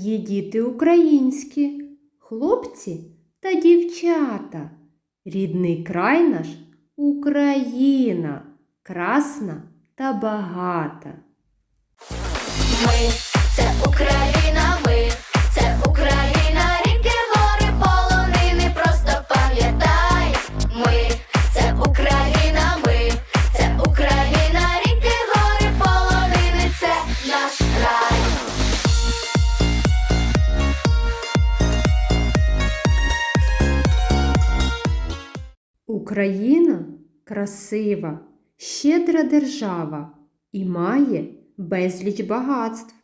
є діти українські, хлопці та дівчата. Рідний край наш Україна, красна та багата. Ми це Україна, Україна красива, щедра держава і має безліч багатств.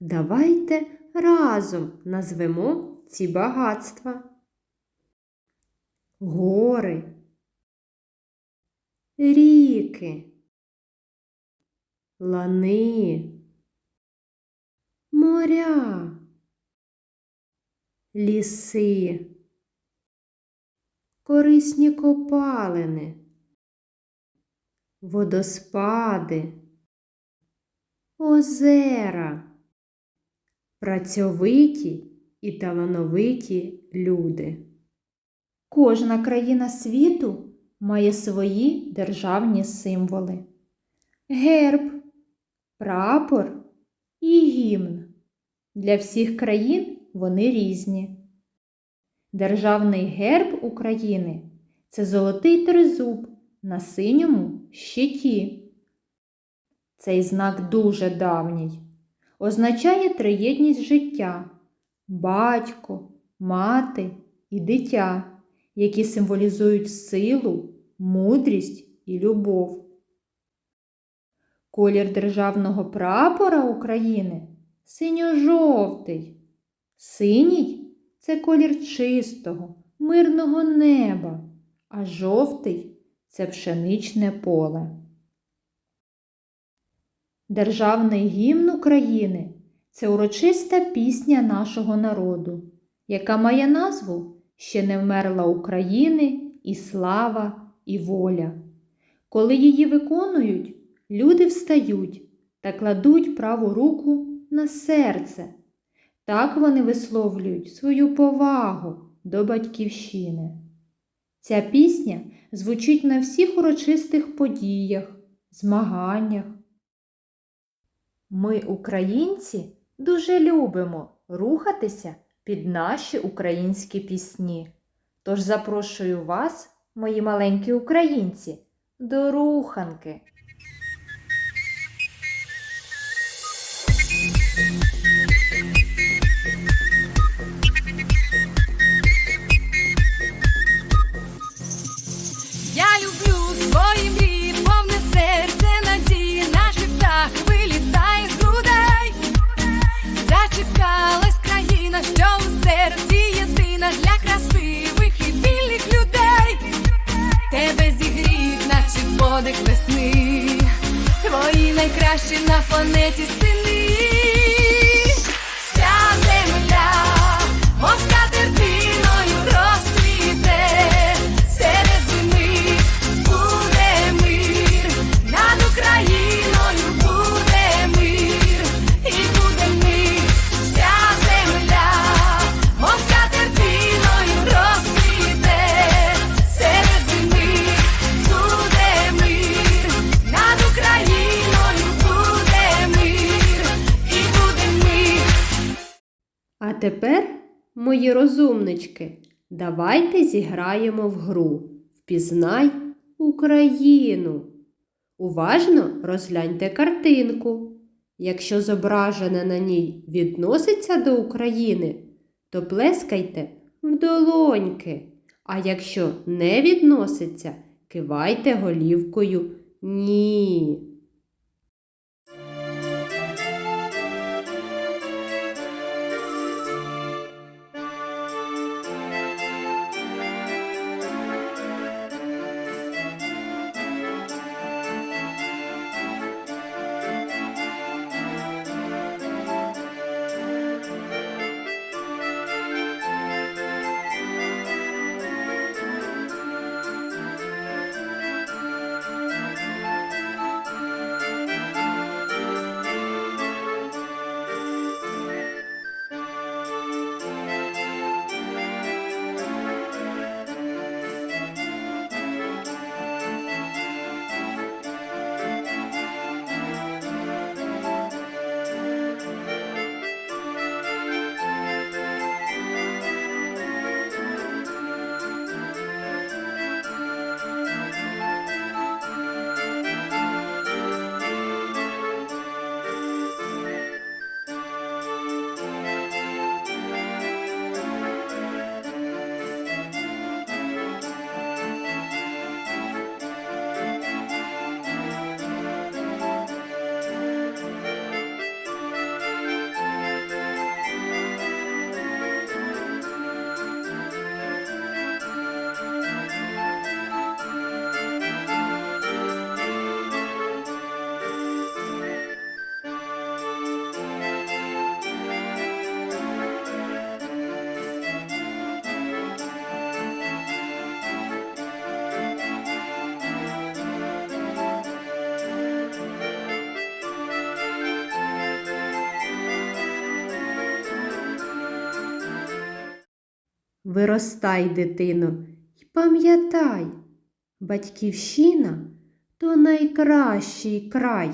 Давайте разом назвемо ці багатства. Гори, ріки, лани, моря, ліси корисні копалини, водоспади, озера, працьовиті і талановиті люди. Кожна країна світу має свої державні символи. Герб, прапор і гімн. Для всіх країн вони різні. Державний герб України це золотий тризуб на синьому щиті. Цей знак дуже давній. Означає триєдність життя батько, мати і дитя, які символізують силу, мудрість і любов. Колір державного прапора України синьо-жовтий. Синій це колір чистого, мирного неба, а жовтий це пшеничне поле. Державний гімн України це урочиста пісня нашого народу, яка має назву Ще не вмерла України і слава, і воля. Коли її виконують, люди встають та кладуть праву руку на серце. Так вони висловлюють свою повагу до батьківщини. Ця пісня звучить на всіх урочистих подіях, змаганнях. Ми, українці, дуже любимо рухатися під наші українські пісні. Тож запрошую вас, мої маленькі українці, до руханки. Свої мрії, повне серце надії, наш птах вилітає з грудей. Зачекалась країна, що у серці єдина для красивих і вільних людей. Тебе зігріють, наче подих весни. Твої найкращі на планеті сини. Вся земля, А тепер, мої розумнички, давайте зіграємо в гру Впізнай Україну. Уважно розгляньте картинку. Якщо зображене на ній відноситься до України, то плескайте в долоньки. А якщо не відноситься, кивайте голівкою Ні. Виростай, дитино, й пам'ятай, батьківщина то найкращий край.